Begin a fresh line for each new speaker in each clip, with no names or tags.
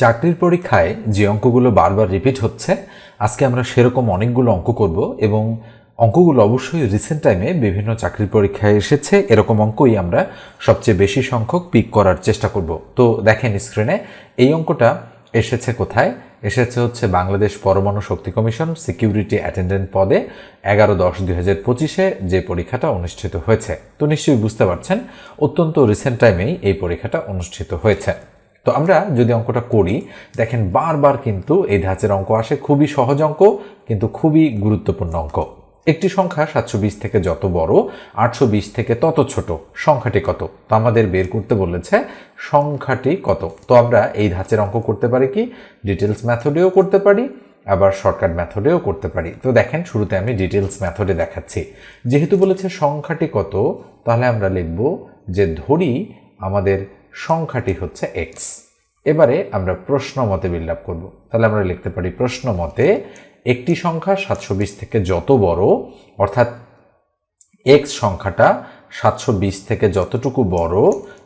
চাকরির পরীক্ষায় যে অঙ্কগুলো বারবার রিপিট হচ্ছে, আজকে আমরা সেরকম অনেকগুলো অঙ্ক করব এবং অঙ্কগুলো অবশ্যই রিসেন্ট টাইমে বিভিন্ন চাকরির পরীক্ষায় এসেছে, এরকম অঙ্কই আমরা সবচেয়ে বেশি সংখ্যক পিক করার চেষ্টা করব। তো দেখেন স্ক্রিনে এই অঙ্কটা এসেছে কোথায়? এসেছে হচ্ছে বাংলাদেশ পরমাণু শক্তি কমিশন সিকিউরিটি অ্যাটেন্ডেন্ট পদে এগারো দশ দুই হাজার পঁচিশে যে পরীক্ষাটা অনুষ্ঠিত হয়েছে। তো নিশ্চয়ই বুঝতে পারছেন, অত্যন্ত রিসেন্ট টাইমেই এই পরীক্ষাটা অনুষ্ঠিত হয়েছে। তো আমরা যদি অঙ্কটা করি, দেখেন বারবার কিন্তু এই ধাঁচের অঙ্ক আসে, খুবই সহজ অঙ্ক, কিন্তু খুবই গুরুত্বপূর্ণ অঙ্ক। একটি সংখ্যা সাতশো বিশ থেকে যত বড়, আটশো বিশ থেকে তত ছোট, সংখ্যাটি কত? তো আমাদের বের করতে বলেছে, সংখ্যাটি কত? তো আমরা এই ধাঁচের অঙ্ক করতে পারি কি? ডিটেলস মেথডেও করতে পারি, আবার শর্টকাট মেথডেও করতে পারি। তো দেখেন, শুরুতে আমি ডিটেলস মেথডে দেখাচ্ছি। যেহেতু বলেছে সংখ্যাটি কত, তাহলে আমরা লিখব যে ধরি আমাদের সংখ্যাটি হচ্ছে এক্স এবারে আমরা প্রশ্ন মতে বিল্ড আপ করব। তাহলে আমরা লিখতে পারি প্রশ্ন মতে একটি সংখ্যা সাতশো বিশ থেকে যত বড়, অর্থাৎ এক্স সংখ্যাটা সাতশো বিশ থেকে যতটুকু বড়,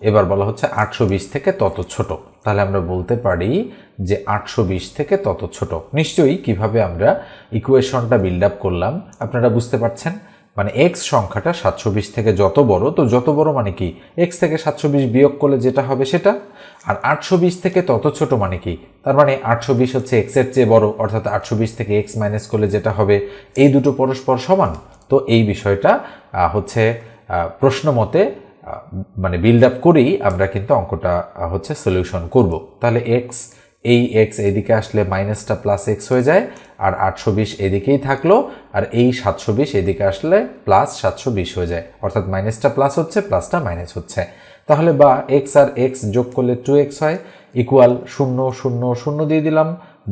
এবার বলা হচ্ছে আটশো বিশ থেকে তত ছোট। তাহলে আমরা বলতে পারি যে আটশো বিশ থেকে তত ছোট। নিশ্চয়ই কীভাবে আমরা ইকুয়েশনটা বিল্ড আপ করলাম, আপনারা বুঝতে পারছেন? মানে এক্স সংখ্যাটা সাতশো বিশ থেকে যত বড়, তো যত বড় মানে কি? এক্স থেকে সাতশো বিশ বিয়োগ করলে যেটা হবে সেটা? আর আটশো বিশ থেকে তত ছোট মানে কি? তার মানে আটশো বিশ হচ্ছে এক্সের চেয়ে বড়, অর্থাৎ আটশো বিশ থেকে এক্স মাইনাস করলে যেটা হবে? এই দুটো পরস্পর সমান। তো এই বিষয়টা হচ্ছে প্রশ্ন মতে মানে বিল্ড আপ করেই আমরা কিন্তু অঙ্কটা হচ্ছে সলিউশন করব। তাহলে এক্স এই এক্স এদিকে আসলে মাইনাসটা প্লাস এক্স হয়ে যায়, আর আটশো বিশ এদিকেই থাকল, আর এই সাতশো বিশ এদিকে আসলে প্লাস সাতশো বিশ হয়ে যায়। অর্থাৎ মাইনাসটা প্লাস হচ্ছে প্লাসটা মাইনাস হচ্ছে। তাহলে বা এক্স আর এক্স যোগ করলে টু এক্স হয় ইকুয়াল শূন্য শূন্য শূন্য দিয়ে দিলাম,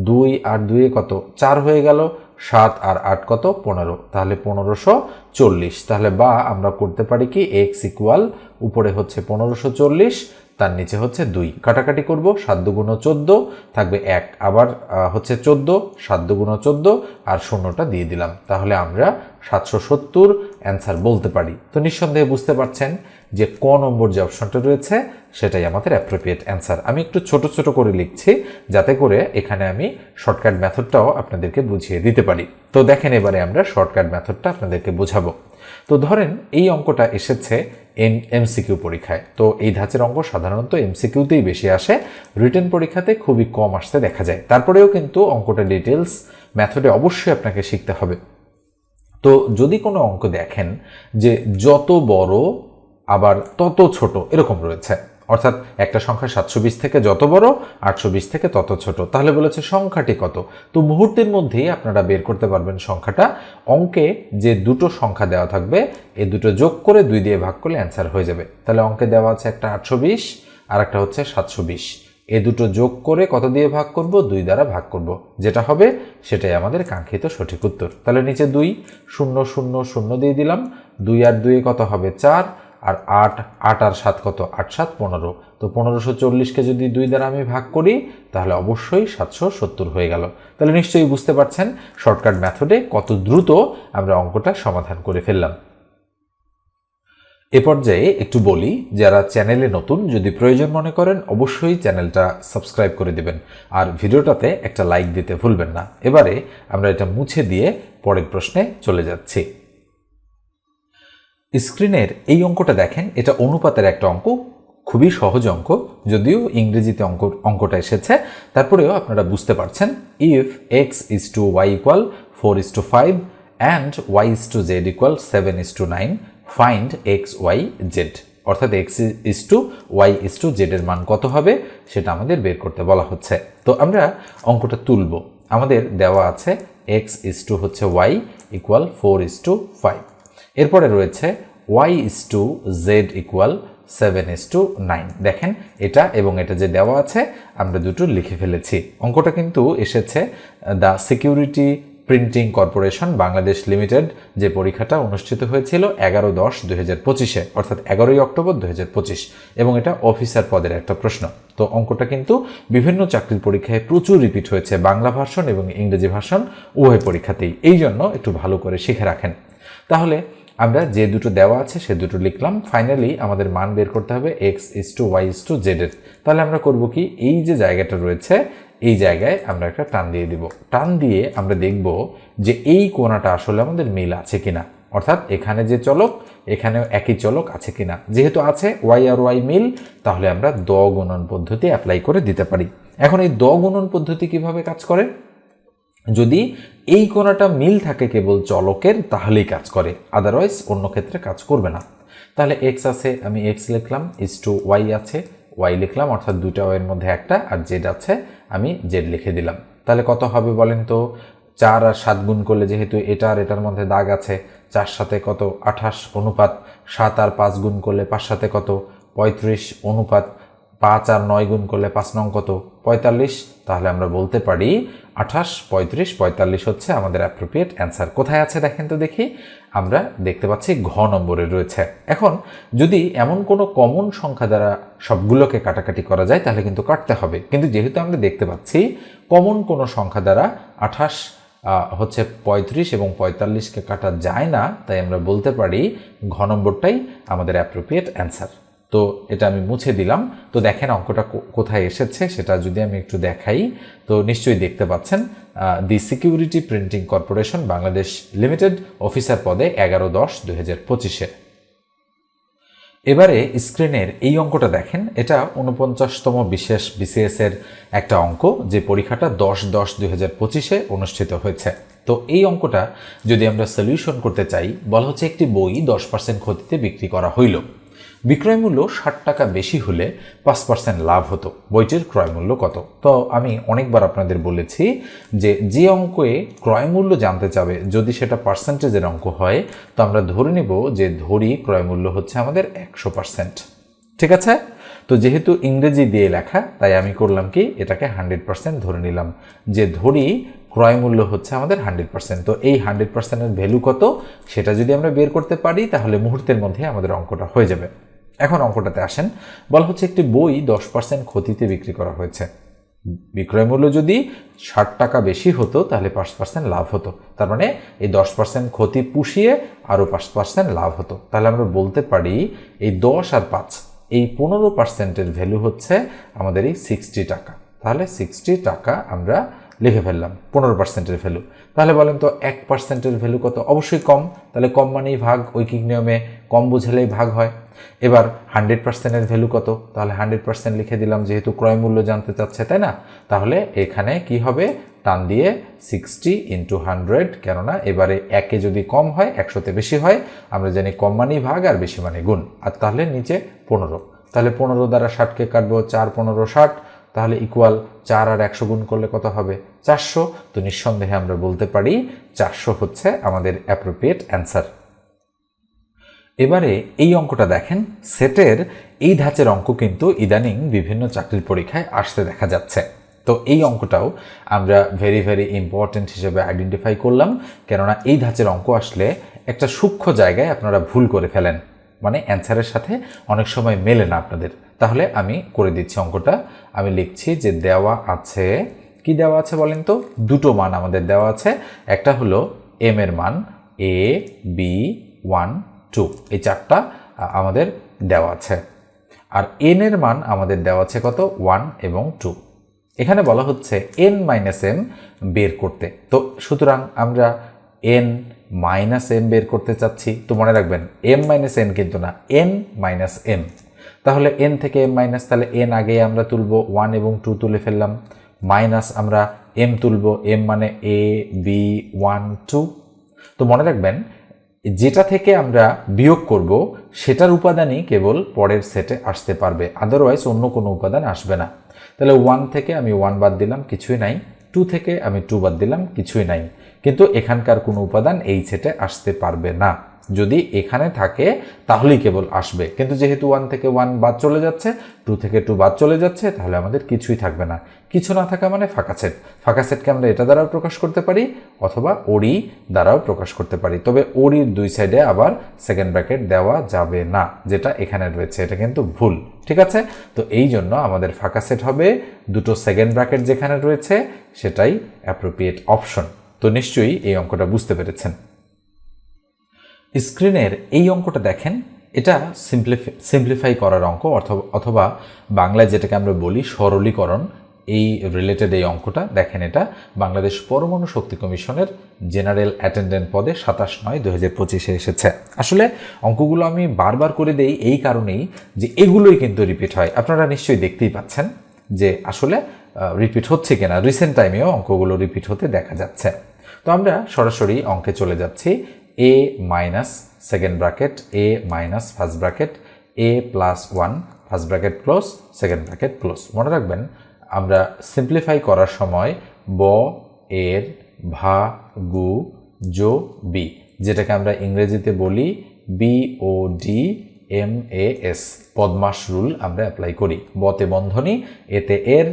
দুই আর দুয়ে কত? চার হয়ে গেল, সাত আর আট কত? পনেরো। তাহলে পনেরোশো চল্লিশ। তাহলে বা আমরা করতে পারি কি এক্স ইকুয়াল উপরে হচ্ছে পনেরোশো চল্লিশ তার নিচে হচ্ছে দুই। কাটাকাটি করব, সাত দুগুণ চোদ্দ, থাকবে এক। আবার হচ্ছে চোদ্দ, সাত দুগুণ চোদ্দ, আর শূন্যটা দিয়ে দিলাম। তাহলে আমরা সাতশো সত্তর অ্যান্সার বলতে পারি। তো নিঃসন্দেহে বুঝতে পারছেন যে ক নম্বর যে অপশনটা রয়েছে, সেটাই আমাদের অ্যাপ্রোপ্রিয়েট অ্যান্সার আমি একটু ছোট ছোট করে লিখছি, যাতে করে এখানে আমি শর্টকাট মেথডটাও আপনাদেরকে বুঝিয়ে দিতে পারি। তো দেখেন এবারে আমরা শর্টকাট মেথডটা আপনাদেরকে বোঝাবো। তো ধরেন এই অঙ্কটা এসেছে এম এমসিকিউ পরীক্ষায়। তো এই ধাঁচের অঙ্ক সাধারণত এমসিকিউতেই বেশি আসে। রিটার্ন পরীক্ষাতে খুবই কম আসতে দেখা যায়। তারপরেও কিন্তু অঙ্কটা ডিটেলস ম্যাথডে অবশ্যই আপনাকে শিখতে হবে। তো যদি কোনো অঙ্ক দেখেন যে যত বড় আবার তত ছোট, এরকম রয়েছে। অর্থাৎ একটা সংখ্যা সাতশো বিশ থেকে যত বড়, আটশো বিশ থেকে তত ছোট। তাহলে বলেছে সংখ্যাটি কত? তো মুহূর্তের মধ্যেই আপনারা বের করতে পারবেন সংখ্যাটা। অঙ্কে যে দুটো সংখ্যা দেওয়া থাকবে, এ দুটো যোগ করে দুই দিয়ে ভাগ করলে অ্যান্সার হয়ে যাবে। তাহলে অঙ্কে দেওয়া আছে একটা আটশো বিশ, আর একটা হচ্ছে সাতশো বিশ। এ দুটো যোগ করে কত দিয়ে ভাগ করব? দুই দ্বারা ভাগ করব। যেটা হবে, সেটাই আমাদের কাঙ্ক্ষিত সঠিক উত্তর। তাহলে নিচে দুই, শূন্য শূন্য শূন্য দিয়ে দিলাম। দুই আর দুয়ে কত হবে? চার। আর আট আট আর সাত কত? আট সাত পনেরো। তো পনেরোশো চল্লিশকে যদি দুই দ্বারা আমি ভাগ করি, তাহলে অবশ্যই সাতশো সত্তর হয়ে গেল। তাহলে নিশ্চয়ই বুঝতে পারছেন শর্টকাট মেথডে কত দ্রুত আমরা অঙ্কটা সমাধান করে ফেললাম। এ পর্যায়ে একটু বলি, যারা চ্যানেলে নতুন যদি প্রয়োজন মনে করেন, অবশ্যই চ্যানেলটা সাবস্ক্রাইব করে দেবেন। আর ভিডিওটাতে একটা লাইক দিতে ভুলবেন না। এবারে আমরা এটা মুছে দিয়ে পরের প্রশ্নে চলে যাচ্ছি। স্ক্রিনের এই অঙ্কটা দেখেন, এটা অনুপাতের একটা অঙ্ক, খুবই সহজ অঙ্ক, যদিও ইংরেজিতে অঙ্ক, অঙ্কটা এসেছে। তারপরেও আপনারা বুঝতে পারছেন if X is to Y equal four is to five and Y is to Z equal seven is to nine find X Y Z অর্থাৎ X is to Y is to জেডের মান কত হবে, সেটা আমাদের বের করতে বলা হচ্ছে। তো আমরা অঙ্কটা তুলব। আমাদের দেওয়া আছে এক্স ইজ টু হচ্ছে Y equal four is to five এরপরে রয়েছে Y is to Z equal seven is to nine দেখেন, এটা এবং এটা যে দেওয়া আছে, আমরা দুটো লিখে ফেলেছি। অঙ্কটা কিন্তু এসেছে, the security printing corporation Bangladesh limited যে পরীক্ষাটা অনুষ্ঠিত হয়েছিল এগারো দশ দুই হাজার পঁচিশে, অর্থাৎ এগারোই অক্টোবর দুই হাজার পঁচিশ। এবং এটা অফিসার পদের একটা প্রশ্ন। তো অঙ্কটা কিন্তু বিভিন্ন চাকরির পরীক্ষায় প্রচুর রিপিট হয়েছে, বাংলা ভার্সন এবং ইংরেজি ভার্সন উভয় পরীক্ষাতেই। এই জন্য একটু ভালো করে শিখে রাখেন। তাহলে আমরা যে দুটো দেওয়া আছে সে দুটো লিখলাম। ফাইনালি আমাদের মান বের করতে হবে X is to Y is to Z এর। তাহলে আমরা করব কি? এই যে জায়গাটা রয়েছে, এই জায়গায় আমরা একটা টান দিয়ে দিব। টান দিয়ে আমরা দেখব যে এই কোণাটা আসলে আমাদের মিল আছে কিনা। অর্থাৎ এখানে যে চলক, এখানেও একই চলক আছে কিনা। যেহেতু আছে ওয়াই আর ওয়াই মিল, তাহলে আমরা দ গুণন পদ্ধতি অ্যাপ্লাই করে দিতে পারি। এখন এই দ গুণন পদ্ধতি কীভাবে কাজ করে? যদি এই কোণাটা মিল থাকে কেবল চলকের, তাহলেই কাজ করে। আদারওয়াইজ অন্য ক্ষেত্রে কাজ করবে না। তাহলে এক্স আছে, আমি এক্স লিখলাম ইস টু ওয়াই আছে ওয়াই লিখলাম, অর্থাৎ দুটা ওয়ের মধ্যে একটা, আর জেড আছে, আমি জেড লিখে দিলাম। তাহলে কত হবে বলেন তো? চার আর সাত গুণ করলে যেহেতু এটা আর এটার মধ্যে দাগ আছে, চার সাথে কত? আঠাশ অনুপাত, সাত আর পাঁচ গুণ করলে পাঁচ সাথে কত? পঁয়ত্রিশ অনুপাত পাঁচ আর নয় গুণ করলে পাঁচ নং কত? পঁয়তাল্লিশ। তাহলে আমরা বলতে পারি আঠাশ, পঁয়ত্রিশ, পঁয়তাল্লিশ হচ্ছে আমাদের অ্যাপ্রোপ্রিয়েট অ্যান্সার কোথায় আছে দেখেন তো দেখি। আমরা দেখতে পাচ্ছি ঘ নম্বরে রয়েছে। এখন যদি এমন কোনো কমন সংখ্যা দ্বারা সবগুলোকে কাটাকাটি করা যায়, তাহলে কিন্তু কাটতে হবে। কিন্তু যেহেতু আমরা দেখতে পাচ্ছি কমন কোনো সংখ্যা দ্বারা আঠাশ হচ্ছে পঁয়ত্রিশ এবং পঁয়তাল্লিশকে কাটা যায় না, তাই আমরা বলতে পারি ঘ নম্বরটাই আমাদের অ্যাপ্রোপ্রিয়েট অ্যান্সার তো এটা আমি মুছে দিলাম। তো দেখেন অঙ্কটা কোথায় এসেছে সেটা যদি আমি একটু দেখাই, তো নিশ্চয়ই দেখতে পাচ্ছেন the security printing corporation Bangladesh limited officer পদে এগারো দশ দুই হাজার পঁচিশে। এবারে স্ক্রিনের এই অঙ্কটা দেখেন, এটা উনপঞ্চাশতম বিশেষ বিসিএস এর একটা অঙ্ক যে পরীক্ষাটা দশ দশ দুই হাজার পঁচিশে অনুষ্ঠিত হয়েছে। তো এই অঙ্কটা যদি আমরা সলিউশন করতে চাই, বলা হচ্ছে একটি বই দশ পার্সেন্ট ক্ষতিতে বিক্রি করা হইল। বিক্রয় মূল্য ষাট টাকা বেশি হলে পাঁচ পার্সেন্ট লাভ হতো। বইটির ক্রয় মূল্য কত? তো আমি অনেকবার আপনাদের বলেছি যে যে অঙ্কে ক্রয় মূল্য জানতে চাবে, যদি সেটা পার্সেন্টেজের অঙ্ক হয়, তো আমরা ধরে নিব যে ধরি ক্রয় মূল্য হচ্ছে আমাদের একশো পার্সেন্ট ঠিক আছে? তো যেহেতু ইংরেজি দিয়ে লেখা, তাই আমি করলাম কি, এটাকে হান্ড্রেড পার্সেন্ট ধরে নিলাম। যে ধরি ক্রয় মূল্য হচ্ছে আমাদের হান্ড্রেড পার্সেন্ট তো এই হান্ড্রেড পার্সেন্টের ভ্যালু কত? সেটা যদি আমরা বের করতে পারি, তাহলে মুহূর্তের মধ্যে আমাদের অঙ্কটা হয়ে যাবে। এখন অঙ্কটাতে আসেন। বলা হচ্ছে একটি বই দশ পার্সেন্ট ক্ষতিতে বিক্রি করা হয়েছে। বিক্রয় মূল্য যদি ষাট টাকা বেশি হতো, তাহলে পাঁচ পার্সেন্ট লাভ হতো। তার মানে এই দশ পার্সেন্ট ক্ষতি পুষিয়ে আরও পাঁচ পার্সেন্ট লাভ হতো। তাহলে আমরা বলতে পারি এই দশ আর পাঁচ, এই পনেরো পার্সেন্টের ভ্যালু হচ্ছে আমাদের এই সিক্সটি টাকা। তাহলে সিক্সটি টাকা আমরা লিখে ফেললাম, পনেরো পার্সেন্টের ভ্যালু তাহলে বলেন তো এক পার্সেন্টের ভ্যালু কত? অবশ্যই কম। তাহলে কম মানেই ভাগ ঐকিক নিয়মে কম বুঝালেই ভাগ হয়। এবার হান্ড্রেড পার্সেন্টের ভ্যালু কত? তাহলে হান্ড্রেড পার্সেন্ট লিখে দিলাম, যেহেতু ক্রয় মূল্য জানতে চাচ্ছে, তাই না? তাহলে এখানে কি হবে? টান দিয়ে সিক্সটি ইন্টু হান্ড্রেড কেননা এবারে একে যদি কম হয়, একশোতে বেশি হয়, আমরা জানি কম মানেই ভাগ আর বেশি মানে গুণ। আর তাহলে নিচে পনেরো। তাহলে পনেরো দ্বারা ষাটকে কাটবো, চার পনেরো ষাট। তাহলে ইকুয়াল চার আর একশো গুণ করলে কত হবে? চারশো। তো নিঃসন্দেহে আমরা বলতে পারি চারশো হচ্ছে আমাদের অ্যাপ্রোপ্রিয়েট অ্যান্সার এবারে এই অঙ্কটা দেখেন সেটের এই ধাঁচের অঙ্ক কিন্তু ইদানিং বিভিন্ন চাকরির পরীক্ষায় আসতে দেখা যাচ্ছে। তো এই অঙ্কটাও আমরা ভেরি ভেরি ইম্পর্টেন্ট হিসেবে আইডেন্টিফাই করলাম, কেননা এই ধাঁচের অঙ্ক আসলে একটা সূক্ষ্ম জায়গায় আপনারা ভুল করে ফেলেন। মানে অ্যান্সারের সাথে অনেক সময় মেলে না আপনাদের। তাহলে আমি করে দিচ্ছি অঙ্কটা। আমি লিখছি যে দেওয়া আছে, কি দেওয়া আছে বলেন তো? দুটো মান আমাদের দেওয়া আছে। একটা হলো এম এর মান এ বি ওয়ান টু এই চারটা আমাদের দেওয়া আছে। আর এন এর মান আমাদের দেওয়া আছে কত? ওয়ান এবং টু এখানে বলা হচ্ছে এন মাইনাস এম বের করতে। তো সুতরাং আমরা এন মাইনাস এম বের করতে চাচ্ছি। তো মনে রাখবেন এম মাইনাস এন কিন্তু না এন মাইনাস এম তাহলে এন থেকে এম মাইনাস, তাহলে এন আগে আমরা তুলব ওয়ান এবং টু তুলে ফেললাম। মাইনাস আমরা এম তুলব এম মানে এ বি ওয়ান টু তো মনে রাখবেন, যেটা থেকে আমরা বিয়োগ করব, সেটার উপাদানই কেবল পরের সেটে আসতে পারবে আদারওয়াইজ অন্য কোনো উপাদান আসবে না। তাহলে ওয়ান থেকে আমি ওয়ান বাদ দিলাম, কিছুই নাই। টু থেকে আমি টু বাদ দিলাম, কিছুই নাই। কিন্তু এখানকার কোনো উপাদান এই সেটে আসতে পারবে না। যদি এখানে থাকে, তাহলেই কেবল আসবে। কিন্তু যেহেতু ওয়ান থেকে ওয়ান বাদ চলে যাচ্ছে টু থেকে টু বাদ চলে যাচ্ছে, তাহলে আমাদের কিছুই থাকবে না। কিছু না থাকা মানে ফাঁকা সেট ফাঁকা সেটকে আমরা এটা দ্বারাও প্রকাশ করতে পারি, অথবা ওড়ি দ্বারাও প্রকাশ করতে পারি। তবে ওড়ির দুই সাইডে আবার সেকেন্ড ব্র্যাকেট দেওয়া যাবে না, যেটা এখানে রয়েছে। এটা কিন্তু ভুল, ঠিক আছে? তো এই জন্য আমাদের ফাঁকা সেট হবে। দুটো সেকেন্ড ব্র্যাকেট যেখানে রয়েছে, সেটাই অ্যাপ্রোপ্রিয়েট অপশন তো নিশ্চয়ই এই অঙ্কটা বুঝতে পেরেছেন। স্ক্রিনের এই অঙ্কটা দেখেন, এটা সিম্পলিফাই সিম্পলিফাই করার অঙ্ক অথবা অথবা বাংলায় যেটাকে আমরা বলি সরলীকরণ, এই রিলেটেড এই অঙ্কটা দেখেন এটা, বাংলাদেশ পরমাণু শক্তি কমিশনের জেনারেল অ্যাটেন্ডেন্ট পদে সাতাশ নয় দু হাজার পঁচিশে এসেছে। আসলে অঙ্কগুলো আমি বারবার করে দেই এই কারণেই যে এগুলোই কিন্তু রিপিট হয়। আপনারা নিশ্চয়ই দেখতেই পাচ্ছেন যে আসলে রিপিট হচ্ছে কিনা। রিসেন্ট টাইমেও অঙ্কগুলো রিপিট হতে দেখা যাচ্ছে। তো আমরা সরাসরি অঙ্কে চলে যাচ্ছি। A minus second bracket A minus first bracket A plus one first bracket close second bracket close মনে রাখবেন, আমরা সিম্পলিফাই করার সময় ব, এর, ভা, গু, জো, বি, যেটাকে আমরা ইংরেজিতে বলি B O D M A S BODMAS rule আমরা অ্যাপ্লাই করি। বতে বন্ধনী, এতে এর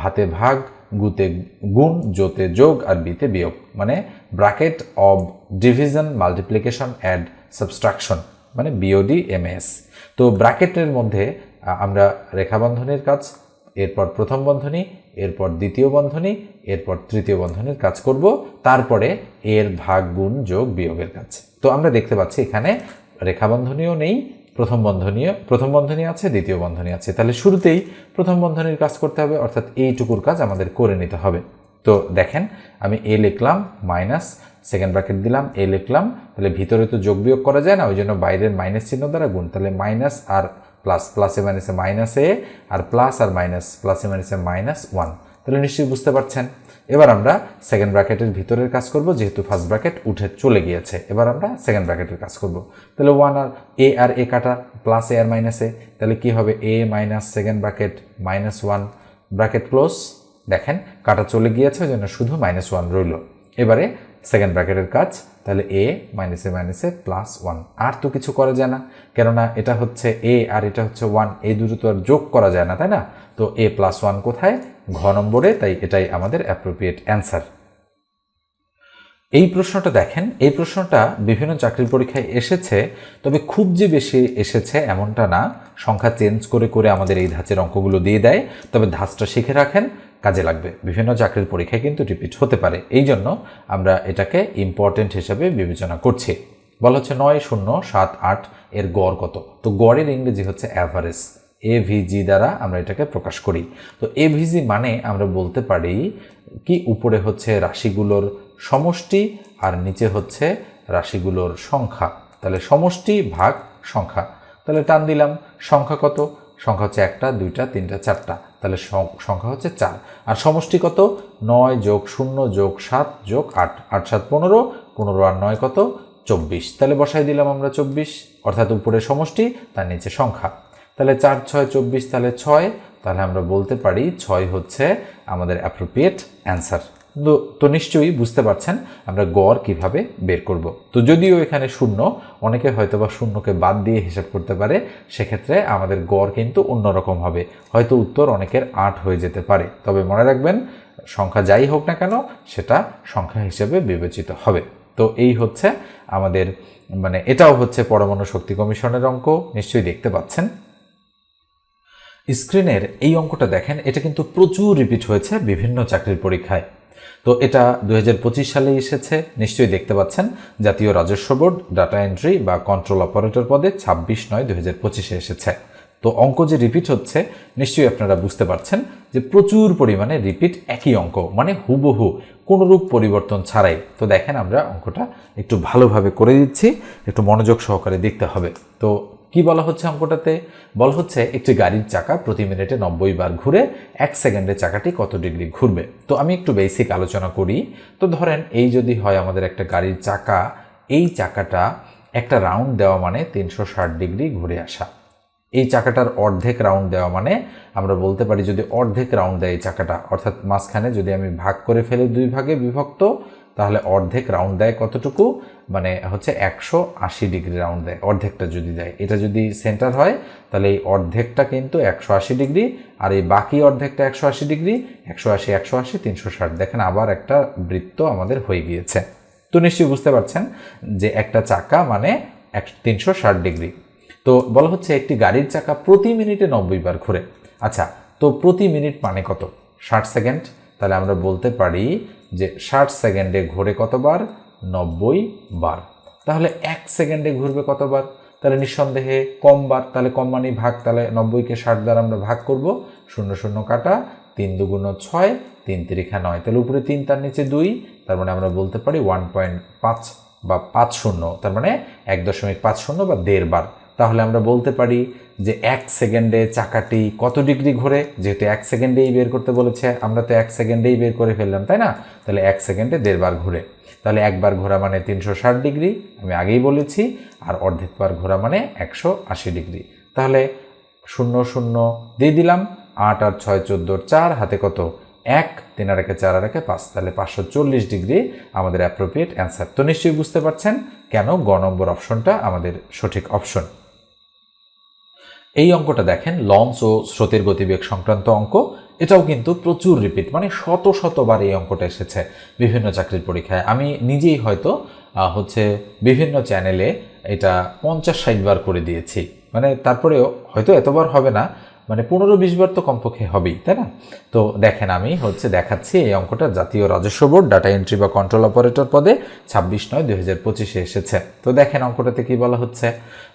ভাতে ভাগ গুতে গুণ জোতে যোগ আর বিতে বিয়োগ। মানে bracket of division, multiplication, add, subtraction. মানে বিওডি এম এস তো ব্র্যাকেটের মধ্যে আমরা রেখাবন্ধনের কাজ, এরপর প্রথম বন্ধনী, এরপর দ্বিতীয় বন্ধনী, এরপর তৃতীয় বন্ধনীর কাজ করব। তারপরে এর ভাগ, গুণ, যোগ, বিয়োগের কাজ। তো আমরা দেখতে পাচ্ছি এখানে রেখাবন্ধনীও নেই প্রথম বন্ধনীয়, প্রথম বন্ধনী আছে, দ্বিতীয় বন্ধনী আছে। তাহলে শুরুতেই প্রথম বন্ধনীর কাজ করতে হবে, অর্থাৎ এইটুকুর কাজ আমাদের করে নিতে হবে। তো দেখেন, আমি এ লিখলাম, মাইনাস, সেকেন্ড ব্র্যাকেট দিলাম, এ লিখলাম, তাহলে ভিতরে তো যোগ বিয়োগ করা যায় না, ওই জন্য বাইরের মাইনাস চিহ্ন দ্বারা গুণ। তাহলে মাইনাস আর প্লাস, প্লাসে মাইনাসে মাইনাস এ, আর প্লাস আর মাইনাস, প্লাসে মাইনাসে মাইনাস ওয়ান। তাহলে নিশ্চয়ই বুঝতে পারছেন। এবার আমরা সেকেন্ড ব্র্যাকেটের ভিতরের কাজ করব, যেহেতু ফার্স্ট ব্র্যাকেট উঠে চলে গিয়েছে। এবার আমরা সেকেন্ড ব্র্যাকেটের কাজ করব। তাহলে ওয়ান আর এ আর এ কাটা প্লাস এ আর মাইনাস এ তাহলে কি হবে? A minus second bracket minus one bracket close দেখেন, কাটা চলে গিয়েছে, ওই জন্য শুধু মাইনাস ওয়ান রইল। এবারে সেকেন্ড ব্র্যাকেটের কাজ, তাহলে এ মাইনাসে মাইনাসে প্লাস ওয়ান আর তো কিছু করা যায় না, কেননা এটা হচ্ছে এ আর এটা হচ্ছে ওয়ান এই দুটো তো আর যোগ করা যায় না, তাই না? তো এ প্লাস ওয়ান কোথায়? ঘ নম্বরে, তাই এটাই আমাদের অ্যাপ্রোপ্রিয়েট অ্যান্সার এই প্রশ্নটা দেখেন, এই প্রশ্নটা বিভিন্ন চাকরির পরীক্ষায় এসেছে, তবে খুব যে বেশি এসেছে এমনটা না। সংখ্যা চেঞ্জ করে করে আমাদের এই ধাঁচের অঙ্কগুলো দিয়ে দেয়, তবে ধাঁচটা শিখে রাখেন, কাজে লাগবে। বিভিন্ন চাকরির পরীক্ষায় কিন্তু রিপিট হতে পারে। এই জন্য আমরা এটাকে ইম্পর্টেন্ট হিসেবে বিবেচনা করছি। বলা হচ্ছে নয় শূন্য সাত আট এর গড় কত? তো গড়ের ইংরেজি হচ্ছে অ্যাভারেজ এভিজি দ্বারা আমরা এটাকে প্রকাশ করি। তো এভিজি মানে আমরা বলতে পারি কি, উপরে হচ্ছে রাশিগুলোর সমষ্টি আর নিচে হচ্ছে রাশিগুলোর সংখ্যা। তাহলে সমষ্টি ভাগ সংখ্যা। তাহলে টান দিলাম, সংখ্যা কত? সংখ্যা হচ্ছে একটা, দুইটা, তিনটা, চারটা। তাহলে সংখ্যা হচ্ছে চার। আর সমষ্টি কত? নয় যোগ শূন্য যোগ সাত যোগ আট। আট, সাত, পনেরো পনেরো আর নয় কত? চব্বিশ। তাহলে বসাই দিলাম আমরা চব্বিশ। অর্থাৎ উপরে সমষ্টি, তার নিচে সংখ্যা। তাহলে চার, ছয়, চব্বিশ, তাহলে ছয়। তাহলে আমরা বলতে পারি ছয় হচ্ছে আমাদের অ্যাপ্রোপ্রিয়েট অ্যান্সার তো নিশ্চয়ই বুঝতে পারছেন আমরা গড় কীভাবে বের করব। তো যদিও এখানে শূন্য, অনেকে হয়তো বা শূন্যকে বাদ দিয়ে হিসাব করতে পারে, সেক্ষেত্রে আমাদের গড় কিন্তু অন্যরকম হবে। হয়তো উত্তর অনেকের আট হয়ে যেতে পারে। তবে মনে রাখবেন, সংখ্যা যাই হোক না কেন, সেটা সংখ্যা হিসেবে বিবেচিত হবে। তো এই হচ্ছে আমাদের মানে এটাও হচ্ছে পরমাণু শক্তি কমিশনের অঙ্ক, নিশ্চয়ই দেখতে পাচ্ছেন। স্ক্রিনের এই অঙ্কটা দেখেন, এটা কিন্তু প্রচুর রিপিট হয়েছে বিভিন্ন চাকরির পরীক্ষায়। তো এটা দু হাজার পঁচিশ সালে এসেছে, নিশ্চয়ই দেখতে পাচ্ছেন, জাতীয় রাজস্ব বোর্ড ডাটা এন্ট্রি বা কন্ট্রোল অপারেটর পদে ছাব্বিশ নয় দু হাজার এসেছে। তো অঙ্ক যে রিপিট হচ্ছে, নিশ্চয়ই আপনারা বুঝতে পারছেন যে প্রচুর পরিমাণে রিপিট একই অঙ্ক মানে হুবহু কোনোরূপ পরিবর্তন ছাড়াই। তো দেখেন আমরা অঙ্কটা একটু ভালোভাবে করে দিচ্ছি, একটু মনোযোগ সহকারে দেখতে হবে। তো কি বলা হচ্ছে অঙ্কটাতে? বলা হচ্ছে একটি গাড়ির চাকা প্রতি মিনিটে নব্বই বার ঘুরে এক সেকেন্ডে চাকাটি কত ডিগ্রি ঘুরবে? তো আমি একটু বেসিক আলোচনা করি। তো ধরেন এই যদি হয় আমাদের একটা গাড়ির চাকা, এই চাকাটা একটা রাউন্ড দেওয়া মানে তিনশো ষাট ডিগ্রি ঘুরে আসা। এই চাকাটার অর্ধেক রাউন্ড দেওয়া মানে আমরা বলতে পারি যদি অর্ধেক রাউন্ড দেয় এই চাকাটা, অর্থাৎ মাঝখানে যদি আমি ভাগ করে ফেলে দুই ভাগে বিভক্ত, তাহলে অর্ধেক রাউন্ড দেয় কতটুকু? মানে হচ্ছে একশো আশি ডিগ্রি রাউন্ড দেয়, অর্ধেকটা যদি দেয়। এটা যদি সেন্টার হয়, তাহলে এই অর্ধেকটা কিন্তু একশো আশি ডিগ্রি আর এই বাকি অর্ধেকটা একশো আশি ডিগ্রি একশো আশি একশো আশি, তিনশো ষাট। দেখেন আবার একটা বৃত্ত আমাদের হয়ে গিয়েছে। তো নিশ্চয়ই বুঝতে পারছেন যে একটা চাকা মানে এক, তিনশো ষাট ডিগ্রি তো বলা হচ্ছে একটি গাড়ির চাকা প্রতি মিনিটে নব্বই বার ঘুরে। আচ্ছা তো প্রতি মিনিট মানে কত? ষাট সেকেন্ড? তাহলে আমরা বলতে পারি যে ষাট সেকেন্ডে ঘোরে কতবার? নব্বই বার। তাহলে এক সেকেন্ডে ঘুরবে কতবার? তাহলে নিঃসন্দেহে কম বার, তাহলে কম মানে ভাগ, তাহলে নব্বইকে ষাট দ্বারা আমরা ভাগ করব। শূন্য শূন্য কাটা, তিন দুগুণ ছয়, তিন তিরিখা নয়। তাহলে উপরে তিন, তার নিচে দুই, তার মানে আমরা বলতে পারি ওয়ান পয়েন্ট পাঁচ বা পাঁচ শূন্য, তার মানে এক দশমিক পাঁচ শূন্য বা দেড় বার। তাহলে আমরা বলতে পারি যে এক সেকেন্ডে চাকাটি কত ডিগ্রি ঘোরে? যেহেতু এক সেকেন্ডেই বের করতে বলেছে, আমরা তো এক সেকেন্ডেই বের করে ফেললাম, তাই না? তাহলে এক সেকেন্ডে দেড়বার ঘুরে। তাহলে একবার ঘোরা মানে তিনশো ষাট ডিগ্রি, আমি আগেই বলেছি, আর অর্ধেকবার ঘোরা মানে একশো আশি ডিগ্রি। তাহলে শূন্য শূন্য দিয়ে দিলাম, আট আর ছয় চোদ্দোর চার, হাতে কত? এক, তিন আর একে চার আর একে পাঁচ। তাহলে পাঁচশো চল্লিশ ডিগ্রি আমাদের অ্যাপ্রোপ্রিয়েট অ্যান্সার তো নিশ্চয়ই বুঝতে পারছেন কেন গ নম্বর অপশনটা আমাদের সঠিক অপশন এই অঙ্কটা দেখেন, লঞ্চ ও স্রোতের গতিবেগ সংক্রান্ত অঙ্ক। এটাও কিন্তু প্রচুর রিপিট মানে শত শতবার এই অঙ্কটা এসেছে বিভিন্ন চাকরির পরীক্ষায়। আমি নিজেই হয়তো হচ্ছে বিভিন্ন চ্যানেলে এটা পঞ্চাশ ষাটবার করে দিয়েছি। মানে তারপরেও হয়তো এতবার হবে না মানে পনেরো বিশ বার তো কমপক্ষে হবেই, তাই না? তো দেখেন আমি হচ্ছে দেখাচ্ছি এই অঙ্কটা জাতীয় রাজস্ব বোর্ড ডাটা এন্ট্রি বা কন্ট্রোল অপারেটর পদে ছাব্বিশ নয় দুই হাজার পঁচিশে এসেছে। তো দেখেন অঙ্কটাতে কি বলা হচ্ছে?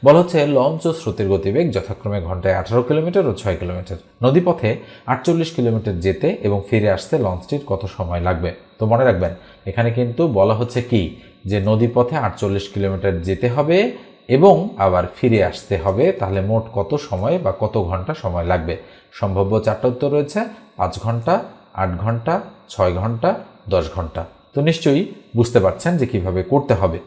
বলা হচ্ছে, লঞ্চ ও স্রোতের গতিবেগ যথাক্রমে ঘন্টায় আঠারো কিলোমিটার ও ছয় কিলোমিটার। নদীপথে আটচল্লিশ কিলোমিটার যেতে এবং ফিরে আসতে লঞ্চটির কত সময় লাগবে? তো মনে রাখবেন, এখানে কিন্তু বলা হচ্ছে কি? যে নদীপথে আটচল্লিশ কিলোমিটার যেতে হবে এবং আবার ফিরে আসতে হবে, তাহলে মোট কত সময় বা কত ঘণ্টা সময় লাগবে? সম্ভাব্য চারটা উত্তর রয়েছে, পাঁচ ঘণ্টা, আট ঘণ্টা, ছয় ঘণ্টা, দশ ঘণ্টা। তো নিশ্চয়ই বুঝতে পারছেন যে কীভাবে করতে হবে।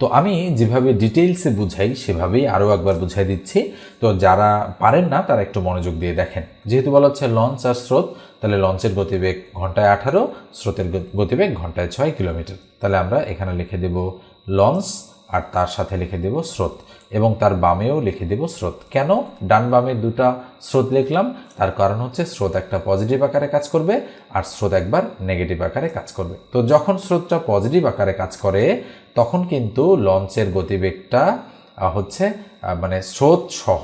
তো আমি যেভাবে ডিটেইলসে বুঝাই, সেভাবেই আরও একবার বুঝাই দিচ্ছি। তো যারা পারেন না, তারা একটু মনোযোগ দিয়ে দেখেন। যেহেতু বলা হচ্ছে লঞ্চ আর স্রোত, তাহলে লঞ্চের গতিবেগ ঘন্টায় আঠারো, স্রোতের গতিবেগ ঘন্টায় ছয় কিলোমিটার। তাহলে আমরা এখানে লিখে দেব লঞ্চ আর তার সাথে লিখে দেব স্রোত এবং তার বামেও লিখে দেব স্রোত। কেন? ডান বামে দুটা স্রোত লিখলাম, তার কারণ হচ্ছে স্রোত একটা পজিটিভ আকারে কাজ করবে আর স্রোত একবার নেগেটিভ আকারে কাজ করবে। তো যখন স্রোতটা পজিটিভ আকারে কাজ করে, তখন কিন্তু লঞ্চের গতিবেগটা হচ্ছে মানে স্রোত সহ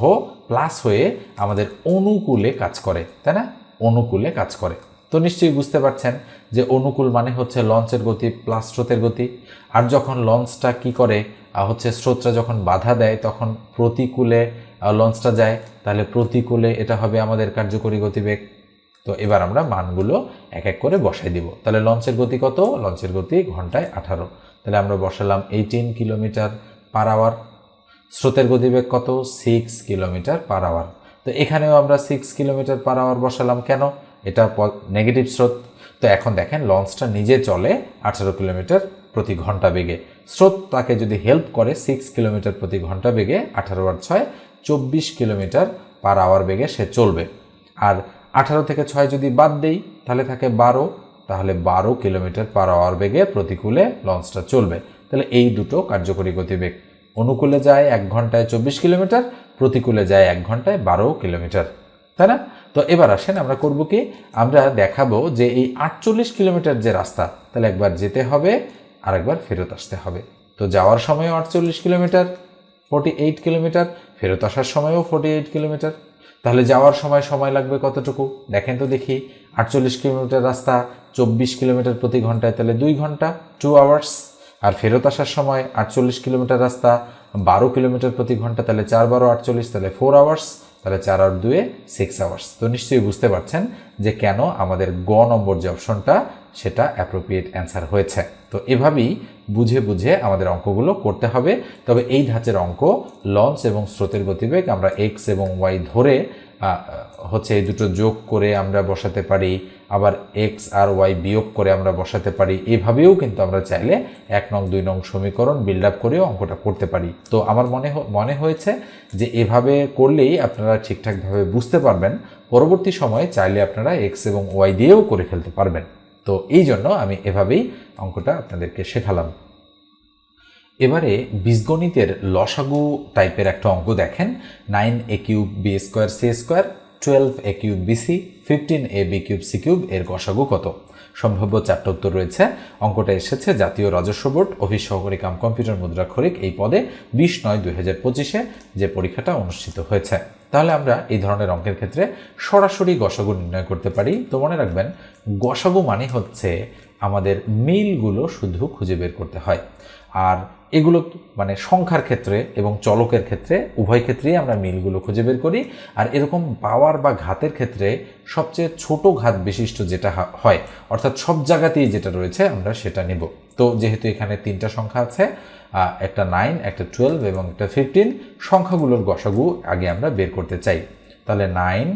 প্লাস হয়ে আমাদের অনুকূলে কাজ করে, তাই না? অনুকূলে কাজ করে। তো নিশ্চয়ই বুঝতে পারছেন যে অনুকূল মানে হচ্ছে লঞ্চের গতি প্লাস স্রোতের গতি। আর যখন লঞ্চটা কি করে? হচ্ছে স্রোতটা যখন বাধা দেয়, তখন প্রতিকূলে লঞ্চটা যায়। তাহলে প্রতিকূলে এটা হবে আমাদের কার্যকরী গতিবেগ। তো এবার আমরা মানগুলো এক এক করে বসাই দিব। তাহলে লঞ্চের গতি কত? লঞ্চের গতি ঘন্টায় আঠারো। তাহলে আমরা বসালাম এইটিন কিলোমিটার পার আওয়ার স্রোতের গতিবেগ কত? সিক্স কিলোমিটার পার আওয়ার তো এখানেও আমরা সিক্স কিলোমিটার পার আওয়ার বসালাম কেন? এটা নেগেটিভ স্রোত। তো এখন দেখেন লঞ্চটা নিজে চলে আঠারো কিলোমিটার প্রতি ঘণ্টা বেগে। স্রোত তাকে যদি হেল্প করে সিক্স কিলোমিটার প্রতি ঘণ্টা বেগে, আঠারো আর ছয়, চব্বিশ কিলোমিটার পার আওয়ার বেগে সে চলবে। আর আঠারো থেকে ছয় যদি বাদ দেই, তাহলে থাকে বারো, তাহলে বারো কিলোমিটার পার আওয়ার বেগে প্রতিকূলে লঞ্চটা চলবে। তাহলে এই দুটো কার্যকরী গতিবেগ। অনুকূলে যায় এক ঘন্টায় চব্বিশ কিলোমিটার প্রতিকূলে যায় এক ঘন্টায় বারো কিলোমিটার তাই না? তো এবার আসেন, আমরা করব কি? আমরা দেখাবো যে এই আটচল্লিশ কিলোমিটার যে রাস্তা, তাহলে একবার যেতে হবে। আর একবার ফেরত আসতে হবে। তো যাওয়ার সময়ও আটচল্লিশ কিলোমিটার ফোর্টি এইট কিলোমিটার, ফেরত আসার সময়ও ফোর্টি এইট কিলোমিটার। তাহলে যাওয়ার সময় সময় লাগবে কতটুকু? দেখেন তো দেখি, আটচল্লিশ কিলোমিটার রাস্তা, চব্বিশ কিলোমিটার প্রতি ঘন্টায়, তাহলে দুই ঘণ্টা টু আওয়ার্স আর ফেরত আসার সময় আটচল্লিশ কিলোমিটার রাস্তা, বারো কিলোমিটার প্রতি ঘণ্টা, তাহলে চার বারো আটচল্লিশ, তাহলে ফোর আওয়ার্স তাহলে চার আর দুয়ে সিক্স আওয়ার্স তো নিশ্চয়ই বুঝতে পারছেন যে কেন আমাদের গ নম্বর যে অপশনটা সেটা অ্যাপ্রোপ্রিয়েট অ্যান্সার হয়েছে। তো এভাবেই বুঝে বুঝে আমাদের অঙ্কগুলো করতে হবে। তবে এই ধাঁচের অঙ্ক লঞ্চ এবং স্রোতের গতিবেগ আমরা এক্স এবং ওয়াই ধরে হচ্ছে এই দুটো যোগ করে আমরা বসাতে পারি, আবার এক্স আর ওয়াই বিয়োগ করে আমরা বসাতে পারি। এভাবেও কিন্তু আমরা চাইলে এক নং, দুই নং সমীকরণ বিল্ড আপ করেও অঙ্কটা করতে পারি। তো আমার মনে মনে হয়েছে যে এভাবে করলেই আপনারা ঠিকঠাকভাবে বুঝতে পারবেন। পরবর্তী সময়ে চাইলে আপনারা এক্স এবং ওয়াই দিয়েও করে ফেলতে পারবেন। তো এই জন্য আমি এভাবেই অঙ্কটা আপনাদেরকে শেখালাম। এবারে বীজগণিতের লসাগু টাইপের একটা অঙ্ক দেখেন। Nine A cube B square C square twelve A cube BC fifteen A B cube C cube এর গসাগু কত? সম্ভাব্য চারটা উত্তর রয়েছে। অঙ্কটা এসেছে জাতীয় রাজস্ব বোর্ড, অফিস সহকারী কাম কম্পিউটার মুদ্রাক্ষরিক এই পদে বিশ নয় দুই হাজার পঁচিশে যে পরীক্ষাটা অনুষ্ঠিত হয়েছে। তাহলে আমরা এই ধরনের অঙ্কের ক্ষেত্রে সরাসরি গসাগু নির্ণয় করতে পারি। তো মনে রাখবেন, গসাগু মানে হচ্ছে আমাদের মিলগুলো শুধু খুঁজে বের করতে হয়। আর এগুলো মানে সংখ্যার ক্ষেত্রে এবং চলকের ক্ষেত্রে, উভয় ক্ষেত্রেই আমরা মিলগুলো খুঁজে বের করি। আর এরকম পাওয়ার বা ঘাতের ক্ষেত্রে সবচেয়ে ছোট ঘাত বিশিষ্ট যেটা হয়, অর্থাৎ সব জায়গাতেই যেটা রয়েছে আমরা সেটা নিব। তো যেহেতু এখানে তিনটা সংখ্যা আছে একটা নাইন একটা টুয়েলভ এবং একটা ফিফটিন সংখ্যাগুলোর গসাগু আগে আমরা বের করতে চাই। তাহলে নাইন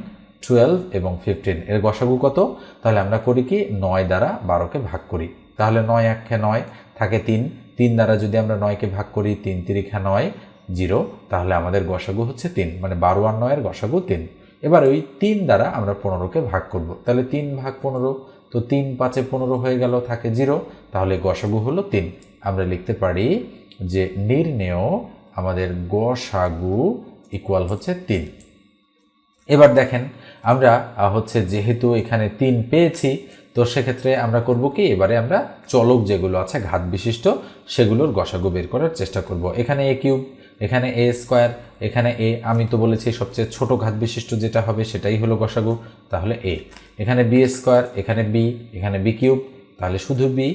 টুয়েলভ এবং ফিফটিন এর গসাগু কত? তাহলে আমরা করি কি? নয় দ্বারা বারোকে ভাগ করি। তাহলে নয় একে নয় থাকে তিন। তিন দ্বারা যদি আমরা নয়কে ভাগ করি, তিন তিরিখা নয়, জিরো, তাহলে আমাদের গসাগু হচ্ছে তিন। মানে বারো আর নয়ের গসাগু তিন। এবার ওই তিন দ্বারা আমরা পনেরোকে ভাগ করব। তাহলে তিন ভাগ পনেরো, তো তিন পাঁচে পনেরো হয়ে গেল, থাকে জিরো। তাহলে গসাগু হলো তিন। আমরা লিখতে পারি যে নির্ণেয় আমাদের গসাগু ইকুয়াল হচ্ছে তিন। এবার দেখেন, আমরা হচ্ছে যেহেতু এখানে তিন পেয়েছি, তো সেক্ষেত্রে আমরা করব কি? এবারে আমরা চলক যেগুলো আছে, ঘাত বিশিষ্ট, সেগুলোর গসাগু বের করার চেষ্টা করব। এখানে এ কিউব, এখানে এ স্কোয়ার, এখানে এ আমি তো বলেছি সবচেয়ে ছোট ঘাত বিশিষ্ট যেটা হবে সেটাই হলো গসাগু, তাহলে এ এখানে বি স্কোয়ার, এখানে বি এখানে বি কিউব, তাহলে শুধু বি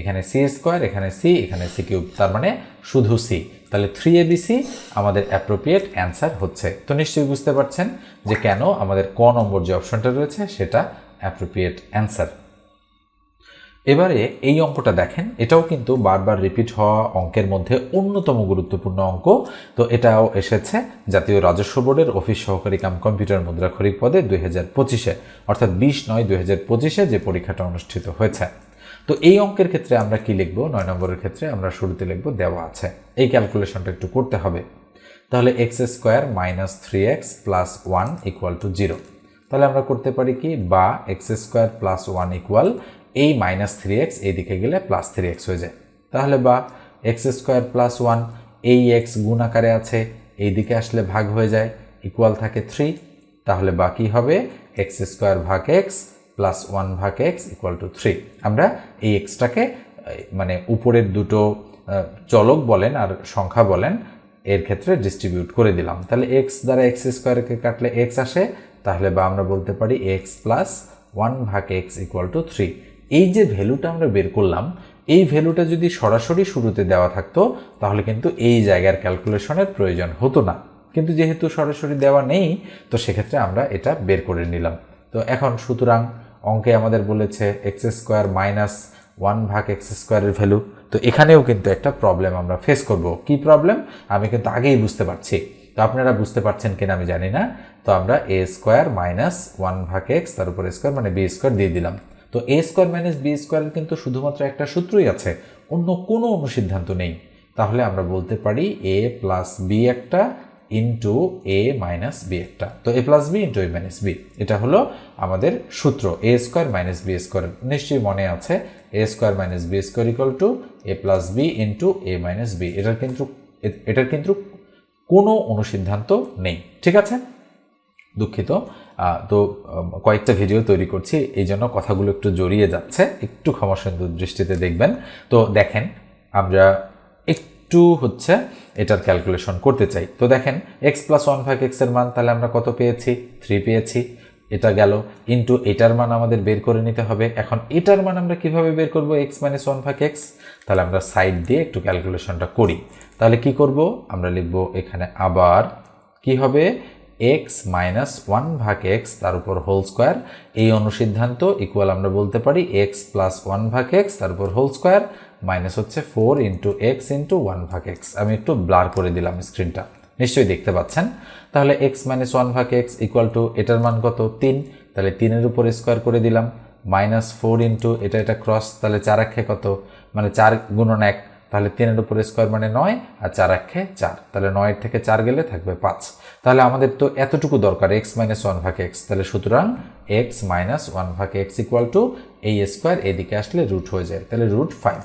এখানে সি স্কোয়ার এখানে সি এখানে সি কিউব তার মানে শুধু সি তাহলে থ্রি এবিসি আমাদের অ্যাপ্রোপ্রিয়েট অ্যান্সার হচ্ছে। তো নিশ্চয়ই বুঝতে পারছেন যে কেন আমাদের ক নম্বর যে অপশনটা রয়েছে, সেটা অ্যাপ্রোপ্রিয়েট অ্যান্সার এবারে এই অঙ্কটা দেখেন, এটাও কিন্তু বারবার রিপিট হওয়া অঙ্কের মধ্যে অন্যতম গুরুত্বপূর্ণ অঙ্ক। তো এটাও এসেছে জাতীয় রাজস্ব বোর্ডের অফিস সহকারী কাম কম্পিউটার মুদ্রাক্ষরিক পদে দুই হাজার পঁচিশে, অর্থাৎ বিশ নয় দুই হাজার পঁচিশে যে পরীক্ষাটা অনুষ্ঠিত হয়েছে। তো এই অঙ্কের ক্ষেত্রে আমরা কি লিখব? নয় নম্বরের ক্ষেত্রে আমরা শুরুতে লিখব দেওয়া আছে। এই ক্যালকুলেশনটা একটু করতে হবে। তাহলে x square minus three x plus one equal to zero তাহলে আমরা করতে পারি কি? বা x square plus one equal এই মাইনাস থ্রি এক্স এইদিকে গেলে প্লাস থ্রি এক্স হয়ে যায়। তাহলে বা এক্স স্কোয়ার প্লাস ওয়ান এই এক্স গুণ আকারে আছে এই দিকে আসলে ভাগ হয়ে যায় ইকুয়াল থাকে থ্রি তাহলে বাকি হবে? এক্স স্কোয়ার ভাগ এক্স প্লাস ওয়ান ভাগ এক্স ইকুয়াল টু থ্রি আমরা এই এক্সটাকে মানে উপরের দুটো চলক বলেন আর সংখ্যা বলেন, এর ক্ষেত্রে ডিস্ট্রিবিউট করে দিলাম। তাহলে এক্স দ্বারা এক্স স্কোয়ারকে কাটলে এক্স আসে, তাহলে বা আমরা বলতে পারি এক্স প্লাস ওয়ান ভাগ এক্স ইকুয়াল টু থ্রি এই যে ভ্যালুটা আমরা বের করলাম, এই ভ্যালুটা যদি সরাসরি শুরুতে দেওয়া থাকতো, তাহলে কিন্তু এই জায়গার ক্যালকুলেশনের প্রয়োজন হতো না। কিন্তু যেহেতু সরাসরি দেওয়া নেই, তো সেক্ষেত্রে আমরা এটা বের করে নিলাম। তো এখন সুতরাং অঙ্কে আমাদের বলেছে এক্স স্কোয়ার মাইনাস ওয়ান ভাগ এক্স স্কোয়ারের ভ্যালু তো এখানেও কিন্তু একটা প্রবলেম আমরা ফেস করব। কি প্রবলেম আমি কিন্তু আগেই বুঝতে পারছি। তো আপনারা বুঝতে পারছেন কিনা আমি জানি না। তো আমরা এ স্কোয়ার মাইনাস ওয়ান ভাগ এক্স তার উপর স্কোয়ার মানে বি স্কোয়ার দিয়ে দিলাম। তো এ স্কোয়ার মাইনাস বি স্কোয়ারের কিন্তু শুধুমাত্র একটা সূত্রই আছে। অন্য কোনো অনুসিদ্ধান্ত নেই। তাহলে আমরা বলতে পারি এ প্লাস বি একটা ইন্টু এ মাইনাস বি একটা। তো a plus b into a minus b এটা হলো আমাদের সূত্র। A square minus b square নিশ্চয়ই মনে আছে a square minus b square equal to a plus b into a minus b এটার কিন্তু এটার কিন্তু কোনো অনুসিদ্ধান্ত নেই। ঠিক আছে? দুঃখিত। তো কয়েকটা ভিডিও তৈরি করছি। এই জন্য কথাগুলো একটু জড়িয়ে যাচ্ছে। একটু ক্ষমাসুন্দর দৃষ্টিতে দেখবেন। তো দেখেন, আমরা একটু হচ্ছে এটার ক্যালকুলেশন করতে চাই। তো দেখেন এক্স প্লাস ওয়ান ভাগ এক্সের মান তাহলে আমরা কত পেয়েছি? থ্রি পেয়েছি। এটা গেল ইন্টু এটার মান আমাদের বের করে নিতে হবে। এখন এটার মান আমরা কীভাবে বের করব? এক্স মাইনাস ওয়ান ভাগ এক্স তাহলে আমরা সাইড দিয়ে একটু ক্যালকুলেশনটা করি। তাহলে কি করব? আমরা লিখব এখানে আবার কি হবে? এক্স মাইনাস ওয়ান ভাগ এক্স তার উপর হোল স্কোয়ার এই অনুসিদ্ধান্ত ইকুয়াল আমরা বলতে পারি এক্স প্লাস ওয়ান ভাগ এক্স তার উপর হোল স্কোয়ার মাইনাস হচ্ছে four into x into one ভাগ এক্স আমি একটু ব্লার করে দিলাম স্ক্রিনটা নিশ্চয়ই দেখতে পাচ্ছেন? তাহলে এক্স মাইনাস ওয়ান ভাগ এক্স ইকুয়াল টু এটার মান কত? তিন। তাহলে তিনের উপর স্কোয়ার করে দিলাম। মাইনাস ফোর ইন্টু এটা এটা ক্রস তাহলে চার আক্ষে কত? মানে চার গুণন এক। তাহলে তিনের উপরে স্কোয়ার মানে নয় আর চার আক্ষে চার। তাহলে নয়ের থেকে চার গেলে থাকবে পাঁচ। তাহলে আমাদের তো এতটুকু দরকার এক্স মাইনাস ওয়ান ভাগ এক্স তাহলে সুতরাং এক্স মাইনাস ওয়ান ভাগ এক্স ইকুয়াল টু এই স্কোয়ার এদিকে আসলে রুট হয়ে যায়। তাহলে রুট ফাইভ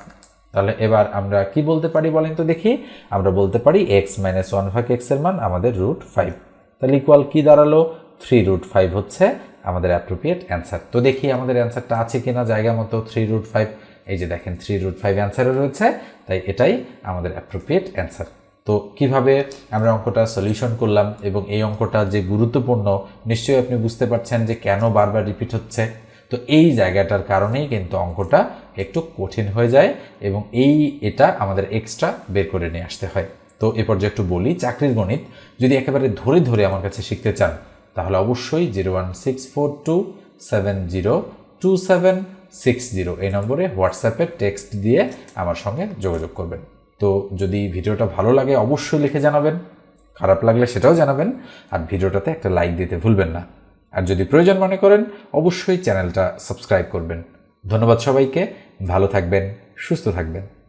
তাহলে এবার আমরা কি বলতে পারি বলেন তো দেখি? আমরা বলতে পারি এক্স মাইনাস ওয়ান ভাগ এক্সের মান আমাদের রুট ফাইভ তাহলে ইকুয়াল কি দাঁড়াল? থ্রি রুট ফাইভ হচ্ছে আমাদের অ্যাপ্রোপ্রিয়েট অ্যান্সার তো দেখি আমাদের অ্যান্সারটা আছে কিনা জায়গা মতো থ্রি রুট ফাইভ এই যে দেখেন থ্রি রুট ফাইভ অ্যান্সারে রয়েছে, তাই এটাই আমাদের অ্যাপ্রোপ্রিয়েট অ্যান্সার তো কীভাবে আমরা অঙ্কটা সলিউশন করলাম এবং এই অঙ্কটা যে গুরুত্বপূর্ণ, নিশ্চয়ই আপনি বুঝতে পারছেন যে কেন বারবার রিপিট হচ্ছে। তো এই জায়গাটার কারণেই কিন্তু অঙ্কটা একটু কঠিন হয়ে যায় এবং এই এটা আমাদের এক্সট্রা বের করে নিয়ে আসতে হয়। তো এ পর্যায়ে একটু বলি, চাকরির গণিত, যদি একেবারে ধরে ধরে আমার কাছে শিখতে চান, তাহলে অবশ্যই zero one six four two seven zero two seven six zero এই নম্বরে হোয়াটসঅ্যাপে টেক্সট দিয়ে আমার সঙ্গে যোগাযোগ করবেন। তো যদি ভিডিওটা ভালো লাগে, অবশ্যই লিখে জানাবেন। খারাপ লাগলে সেটাও জানাবেন। আর ভিডিওটাতে একটা লাইক দিতে ভুলবেন না। আর যদি প্রয়োজন মনে করেন, অবশ্যই চ্যানেলটা সাবস্ক্রাইব করবেন। ধন্যবাদ সবাইকে। ভালো থাকবেন, সুস্থ থাকবেন।